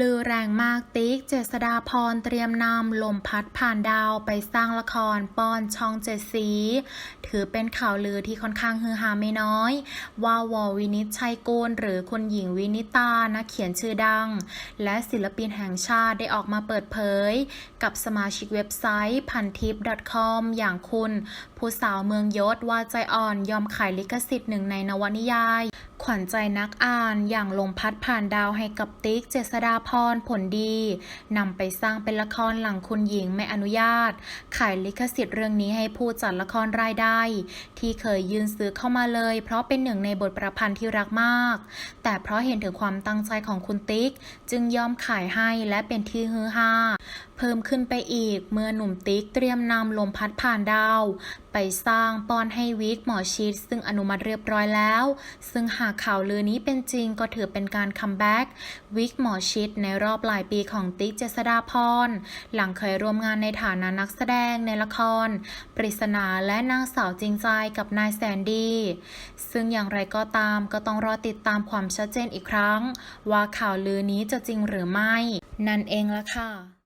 ลือแรงมากติ๊ก เจษดาพรเตรียมนำลมพัดผ่านดาวไปสร้างละครป้อนช่องเจ็ดสี ถือเป็นข่าวลือที่ค่อนข้างฮือฮาไม่น้อย ว่าวอวินิจชัยกูลหรือคุณหญิงวินิตานักเขียนชื่อดัง และศิลปินแห่งชาติได้ออกมาเปิดเผย กับสมาชิกเว็บไซต์พันทิป .com อย่างคุณ ผู้สาวเมืองยศว่าใจอ่อนยอมขายลิขสิทธิ์หนึ่งในนวนิยาย ขวัญใจนักอ่านอย่างลมพัดผ่านดาวให้กับติ๊กเจษดาพรผลดีนำไปสร้างเป็นละครหลังคุณหญิงไม่อนุญาต ขายลิขสิทธิ์เรื่องนี้ให้ผู้จัดละครรายได้ ที่เคยยื่นซื้อเข้ามาเลย เพราะเป็นหนึ่งในบทประพันธ์ที่รักมาก แต่เพราะเห็นถึงความตั้งใจของคุณติ๊ก จึงยอมขายให้และเป็นที่ฮือฮาเพิ่มขึ้นไปอีกเมื่อหนุ่มติ๊กเตรียมนำลมพัดผ่านดาว ไปสร้างป้อนให้วิกหมอชิดซึ่งอนุมัติเรียบร้อยแล้ว ซึ่งหากากข่าวลือนี้เป็นจริงก็ถือเป็นการคัมแบ็กวิกหมอชิดในรอบหลายปีของติ๊กเจษดาพร หลังเคยร่วมงานในฐานะนักแสดงในละคร ปริศนาและนางสาวจริงใจกับนายแซนดี้ ซึ่งอย่างไรก็ตามก็ต้องรอติดตามความชัดเจนอีกครั้ง ว่าข่าวลือนี้จะจริงหรือไม่ นั่นเองละค่ะ